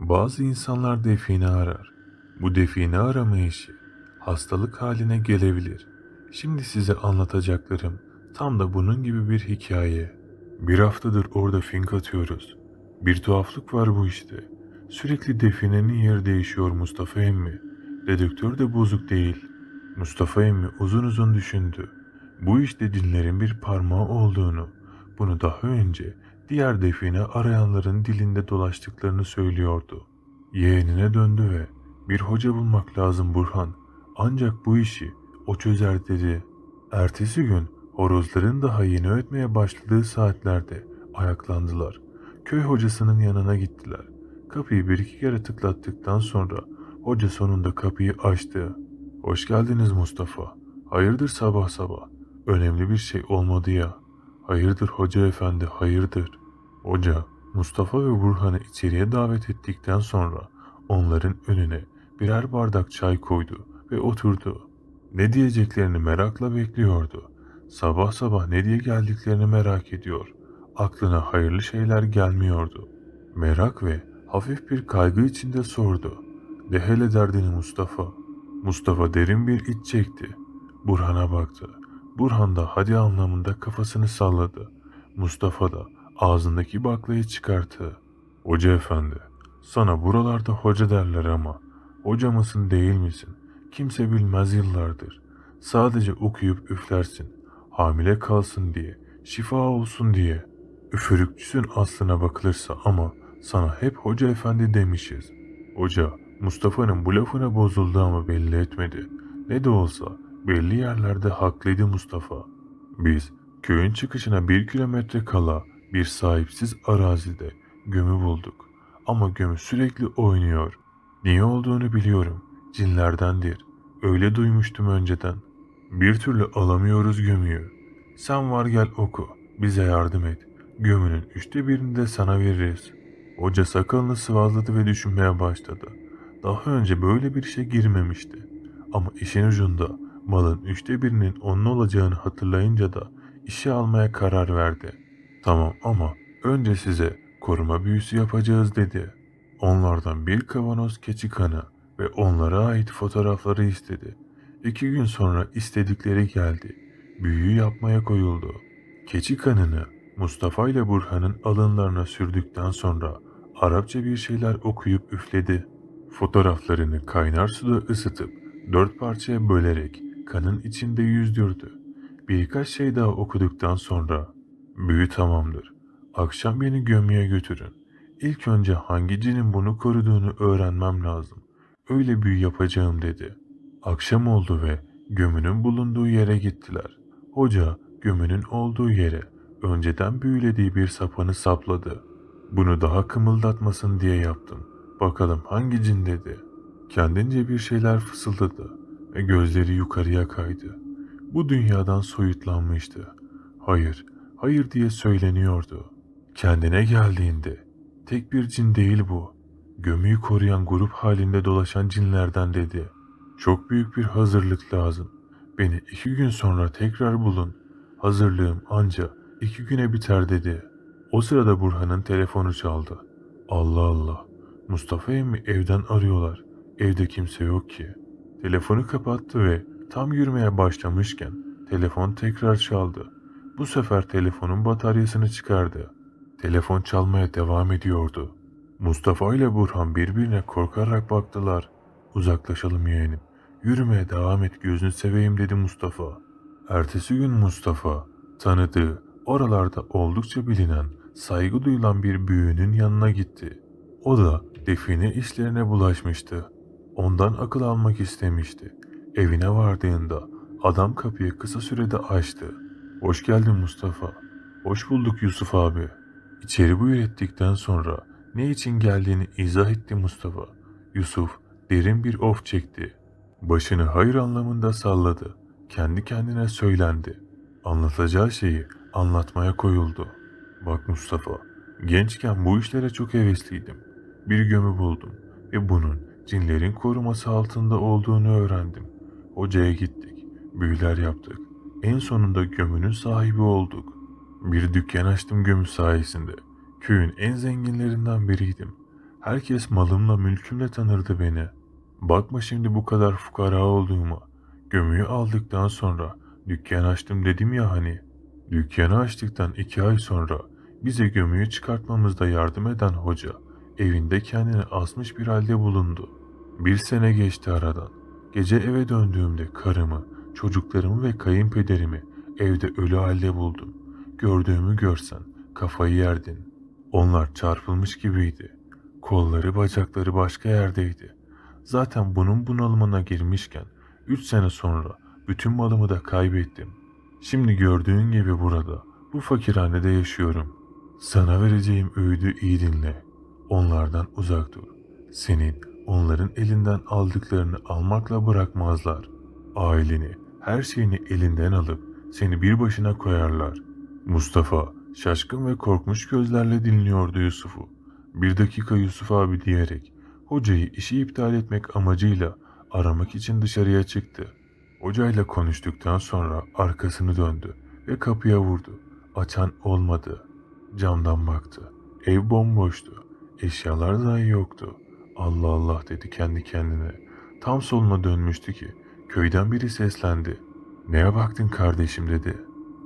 Bazı insanlar define arar. Bu define arama işi hastalık haline gelebilir. Şimdi size anlatacaklarım tam da bunun gibi bir hikaye. Bir haftadır orada fink atıyoruz. Bir tuhaflık var bu işte. Sürekli definenin yeri değişiyor Mustafa emmi. Dedektör de bozuk değil. Mustafa emmi uzun uzun düşündü. Bu işte dinlerin bir parmağı olduğunu, bunu daha önce diğer define arayanların dilinde dolaştıklarını söylüyordu. Yeğenine döndü ve bir hoca bulmak lazım Burhan. Ancak bu işi o çözer dedi. Ertesi gün horozların daha yeni ötmeye başladığı saatlerde ayaklandılar. Köy hocasının yanına gittiler. Kapıyı bir iki kere tıklattıktan sonra hoca sonunda kapıyı açtı. Hoş geldiniz Mustafa. Hayırdır sabah sabah? Önemli bir şey olmadı ya. Hayırdır hoca efendi hayırdır. Hoca Mustafa ve Burhan'ı içeriye davet ettikten sonra onların önüne birer bardak çay koydu ve oturdu. Ne diyeceklerini merakla bekliyordu. Sabah sabah ne diye geldiklerini merak ediyor. Aklına hayırlı şeyler gelmiyordu. Merak ve hafif bir kaygı içinde sordu. De hele derdini Mustafa. Mustafa derin bir iç çekti. Burhan'a baktı. Burhan da hadi anlamında kafasını salladı. Mustafa da ağzındaki baklayı çıkarttı. Hoca efendi, sana buralarda hoca derler ama hoca mısın değil misin? Kimse bilmez yıllardır. Sadece okuyup üflersin. Hamile kalsın diye, şifa olsun diye. Üfürükçüsün aslına bakılırsa ama sana hep hoca efendi demişiz. Hoca, Mustafa'nın bu lafına bozuldu ama belli etmedi. Ne de olsa belli yerlerde haklıydı Mustafa. Biz köyün çıkışına bir kilometre kala bir sahipsiz arazide gömü bulduk. Ama gömü sürekli oynuyor. Niye olduğunu biliyorum. Cinlerdendir. Öyle duymuştum önceden. Bir türlü alamıyoruz gömüyü. Sen var gel oku. Bize yardım et. Gömünün üçte birini de sana veririz. Hoca sakalını sıvazladı ve düşünmeye başladı. Daha önce böyle bir şey girmemişti. Ama işin ucunda malın üçte birinin onun olacağını hatırlayınca da işe almaya karar verdi. Tamam ama önce size koruma büyüsü yapacağız dedi. Onlardan bir kavanoz keçi kanı ve onlara ait fotoğrafları istedi. İki gün sonra istedikleri geldi. Büyüyü yapmaya koyuldu. Keçi kanını Mustafa ile Burhan'ın alınlarına sürdükten sonra Arapça bir şeyler okuyup üfledi. Fotoğraflarını kaynar suda ısıtıp dört parçaya bölerek kanın içinde yüzdürdü. Birkaç şey daha okuduktan sonra büyü tamamdır. Akşam beni gömüye götürün. İlk önce hangi cinin bunu koruduğunu öğrenmem lazım. Öyle büyü yapacağım dedi. Akşam oldu ve gömünün bulunduğu yere gittiler. Hoca gömünün olduğu yere önceden büyülediği bir sapanı sapladı. Bunu daha kımıldatmasın diye yaptım. Bakalım hangi cin dedi. Kendince bir şeyler fısıldadı ve gözleri yukarıya kaydı. Bu dünyadan soyutlanmıştı. Hayır, hayır diye söyleniyordu. Kendine geldiğinde tek bir cin değil bu. Gömüyü koruyan grup halinde dolaşan cinlerden dedi. Çok büyük bir hazırlık lazım. Beni iki gün sonra tekrar bulun. Hazırlığım anca iki güne biter dedi. O sırada Burhan'ın telefonu çaldı. Allah Allah. Mustafa emmi evden arıyorlar. Evde kimse yok ki. Telefonu kapattı ve tam yürümeye başlamışken telefon tekrar çaldı. Bu sefer telefonun bataryasını çıkardı. Telefon çalmaya devam ediyordu. Mustafa ile Burhan birbirine korkarak baktılar. Uzaklaşalım yeğenim. Yürümeye devam et gözünü seveyim dedi Mustafa. Ertesi gün Mustafa tanıdığı oralarda oldukça bilinen saygı duyulan bir büyüğünün yanına gitti. O da define işlerine bulaşmıştı. Ondan akıl almak istemişti. Evine vardığında adam kapıyı kısa sürede açtı. Hoş geldin Mustafa. Hoş bulduk Yusuf abi. İçeri buyur ettikten sonra ne için geldiğini izah etti Mustafa. Yusuf derin bir of çekti. Başını hayır anlamında salladı. Kendi kendine söylendi. Anlatacağı şeyi anlatmaya koyuldu. Bak Mustafa, gençken bu işlere çok hevesliydim. Bir gömü buldum ve bunun cinlerin koruması altında olduğunu öğrendim. Hocaya gittik, büyüler yaptık. En sonunda gömünün sahibi olduk. Bir dükkan açtım gömü sayesinde. Köyün en zenginlerinden biriydim. Herkes malımla mülkümle tanırdı beni. Bakma şimdi bu kadar fukara olduğuma. Gömüyü aldıktan sonra dükkan açtım dedim ya hani. Dükkanı açtıktan iki ay sonra bize gömüyü çıkartmamızda yardım eden hoca evinde kendini asmış bir halde bulundu. Bir sene geçti aradan. Gece eve döndüğümde karımı, çocuklarımı ve kayınpederimi evde ölü halde buldum. Gördüğümü görsen kafayı yerdin. Onlar çarpılmış gibiydi. Kolları bacakları başka yerdeydi. Zaten bunun bunalımına girmişken 3 sene sonra bütün malımı da kaybettim. Şimdi gördüğün gibi burada bu fakirhanede yaşıyorum. Sana vereceğim öğüdü iyi dinle. Onlardan uzak dur. Senin onların elinden aldıklarını almakla bırakmazlar. Aileni, her şeyini elinden alıp seni bir başına koyarlar. Mustafa şaşkın ve korkmuş gözlerle dinliyordu Yusuf'u. Bir dakika Yusuf abi diyerek hocayı işi iptal etmek amacıyla aramak için dışarıya çıktı. Hocayla konuştuktan sonra arkasını döndü ve kapıya vurdu. Açan olmadı. Camdan baktı. Ev bomboştu. Eşyalar dahi yoktu. Allah Allah dedi kendi kendine. Tam soluna dönmüştü ki köyden biri seslendi. Neye baktın kardeşim dedi.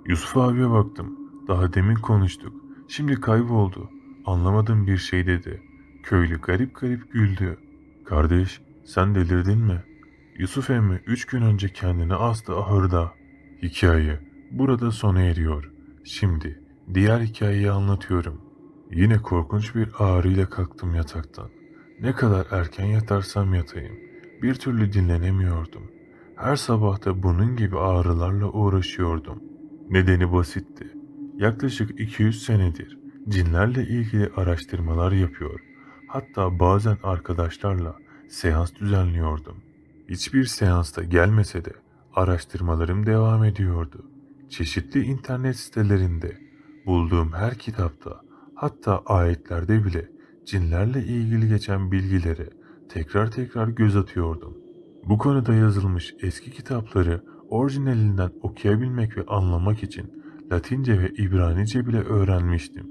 Yusuf abiye baktım. Daha demin konuştuk. Şimdi kayboldu. Anlamadığım bir şey dedi. Köylü garip garip güldü. Kardeş sen delirdin mi? Yusuf emmi üç gün önce kendini astı ahırda. Hikaye burada sona eriyor. Şimdi diğer hikayeyi anlatıyorum. Yine korkunç bir ağrıyla kalktım yataktan. Ne kadar erken yatarsam yatayım. Bir türlü dinlenemiyordum. Her sabah da bunun gibi ağrılarla uğraşıyordum. Nedeni basitti. Yaklaşık 200 senedir cinlerle ilgili araştırmalar yapıyor. Hatta bazen arkadaşlarla seans düzenliyordum. Hiçbir seansta gelmese de araştırmalarım devam ediyordu. Çeşitli internet sitelerinde bulduğum her kitapta hatta ayetlerde bile cinlerle ilgili geçen bilgilere tekrar tekrar göz atıyordum. Bu konuda yazılmış eski kitapları orijinalinden okuyabilmek ve anlamak için Latince ve İbranice bile öğrenmiştim.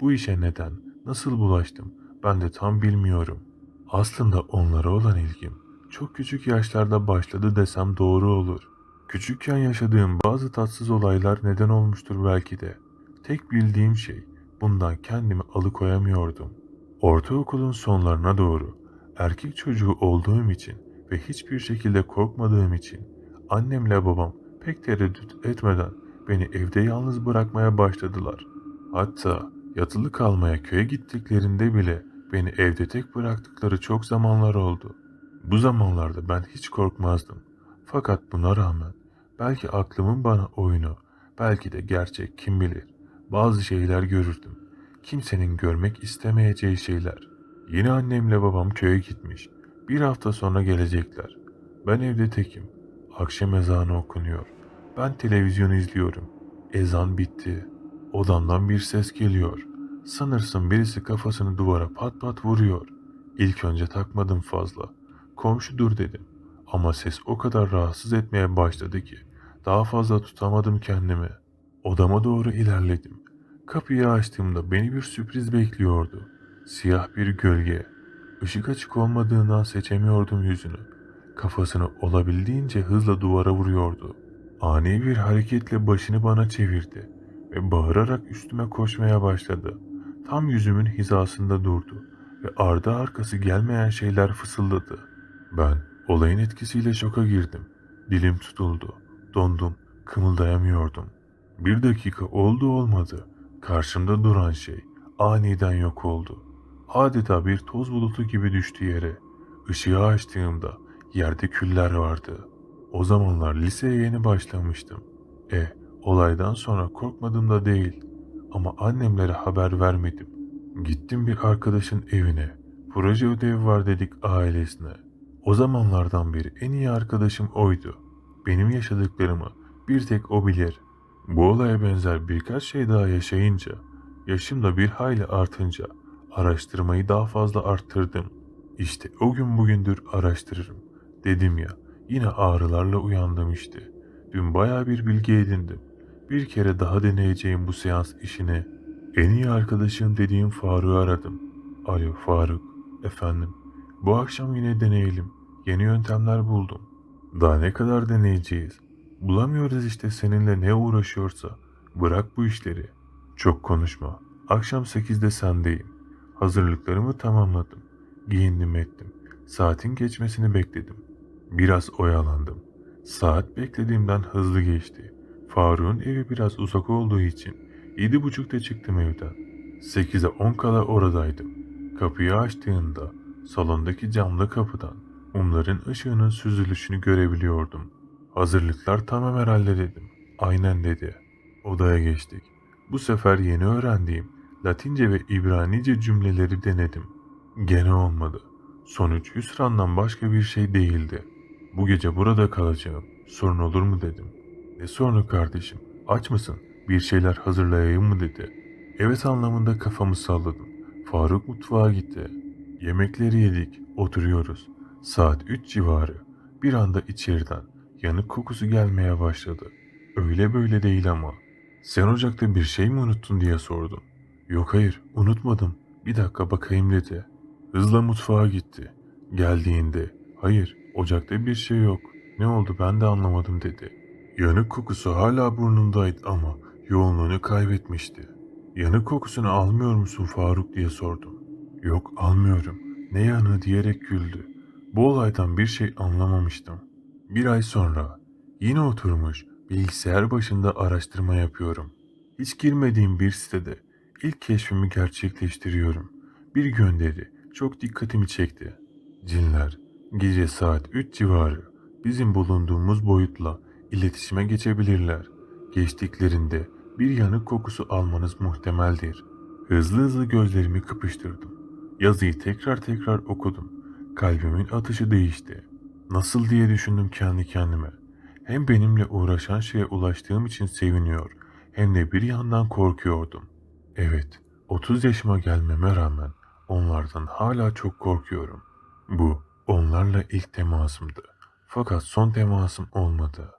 Bu işe neden, nasıl bulaştım ben de tam bilmiyorum. Aslında onlara olan ilgim çok küçük yaşlarda başladı desem doğru olur. Küçükken yaşadığım bazı tatsız olaylar neden olmuştur belki de. Tek bildiğim şey bundan kendimi alıkoyamıyordum. Ortaokulun sonlarına doğru erkek çocuğu olduğum için ve hiçbir şekilde korkmadığım için annemle babam pek tereddüt etmeden beni evde yalnız bırakmaya başladılar. Hatta yatılı kalmaya köye gittiklerinde bile beni evde tek bıraktıkları çok zamanlar oldu. Bu zamanlarda ben hiç korkmazdım. Fakat buna rağmen belki aklımın bana oyunu, belki de gerçek kim bilir bazı şeyler görürdüm. Kimsenin görmek istemeyeceği şeyler. Yine annemle babam köye gitmiş. Bir hafta sonra gelecekler. Ben evde tekim. Akşam ezanı okunuyor. Ben televizyon izliyorum. Ezan bitti. Odamdan bir ses geliyor. Sanırsın birisi kafasını duvara pat pat vuruyor. İlk önce takmadım fazla. Komşu dur dedim. Ama ses o kadar rahatsız etmeye başladı ki daha fazla tutamadım kendimi. Odama doğru ilerledim. Kapıyı açtığımda beni bir sürpriz bekliyordu. Siyah bir gölge. Işık açık olmadığından seçemiyordum yüzünü. Kafasını olabildiğince hızla duvara vuruyordu. Ani bir hareketle başını bana çevirdi ve bağırarak üstüme koşmaya başladı. Tam yüzümün hizasında durdu ve ardı arkası gelmeyen şeyler fısıldadı. Ben olayın etkisiyle şoka girdim. Dilim tutuldu. Dondum. Kımıldayamıyordum. Bir dakika oldu olmadı. Karşımda duran şey aniden yok oldu. Adeta bir toz bulutu gibi düştü yere. Işığı açtığımda yerde küller vardı. O zamanlar liseye yeni başlamıştım. E, olaydan sonra korkmadım da değil. Ama annemlere haber vermedim. Gittim bir arkadaşın evine. Proje ödevi var dedik ailesine. O zamanlardan beri en iyi arkadaşım oydu. Benim yaşadıklarımı bir tek o bilir. Bu olaya benzer birkaç şey daha yaşayınca, yaşım da bir hayli artınca araştırmayı daha fazla arttırdım. İşte o gün bugündür araştırırım. Dedim ya, yine ağrılarla uyandım işte. Dün baya bir bilgi edindim. Bir kere daha deneyeceğim bu seans işini. En iyi arkadaşım dediğim Faruk'u aradım. Alo Faruk, Efendim, bu akşam yine deneyelim. Yeni yöntemler buldum. Daha ne kadar deneyeceğiz? Bulamıyoruz işte seninle ne uğraşıyorsa. Bırak bu işleri. Çok konuşma. Akşam 8'de sendeyim. Hazırlıklarımı tamamladım. Giyindim ettim. Saatin geçmesini bekledim. Biraz oyalandım. Saat beklediğimden hızlı geçti. Faruk'un evi biraz uzak olduğu için yedi buçukta çıktım evden. 8'e 10 kala oradaydım. Kapıyı açtığımda salondaki camlı kapıdan mumların ışığının süzülüşünü görebiliyordum. Hazırlıklar tamam herhalde dedim. Aynen dedi. Odaya geçtik. Bu sefer yeni öğrendiğim Latince ve İbranice cümleleri denedim. Gene olmadı. Sonuç hüsrandan başka bir şey değildi. Bu gece burada kalacağım. Sorun olur mu dedim. Ne sorunu kardeşim? Aç mısın? Bir şeyler hazırlayayım mı dedi. Evet anlamında kafamı salladım. Faruk mutfağa gitti. Yemekleri yedik, oturuyoruz. Saat 3 civarı. Bir anda içeriden yanık kokusu gelmeye başladı. Öyle böyle değil ama. Sen ocakta bir şey mi unuttun diye sordum. Yok hayır, unutmadım. Bir dakika bakayım dedi. Hızla mutfağa gitti. Geldiğinde, hayır, ocakta bir şey yok. Ne oldu ben de anlamadım dedi. Yanık kokusu hala burnundaydı ama yoğunluğunu kaybetmişti. Yanık kokusunu almıyor musun Faruk diye sordum. Yok almıyorum. Ne yanı diyerek güldü. Bu olaydan bir şey anlamamıştım. Bir ay sonra yine oturmuş bilgisayar başında araştırma yapıyorum. Hiç girmediğim bir sitede ilk keşfimi gerçekleştiriyorum. Bir gönderi çok dikkatimi çekti. Cinler gece saat 3 civarı bizim bulunduğumuz boyutla iletişime geçebilirler. Geçtiklerinde bir yanık kokusu almanız muhtemeldir. Hızlı hızlı gözlerimi kıpıştırdım. Yazıyı tekrar tekrar okudum. Kalbimin atışı değişti. Nasıl diye düşündüm kendi kendime. Hem benimle uğraşan şeye ulaştığım için seviniyor hem de bir yandan korkuyordum. Evet, 30 yaşıma gelmeme rağmen onlardan hala çok korkuyorum. Bu onlarla ilk temasımdı. Fakat son temasım olmadı.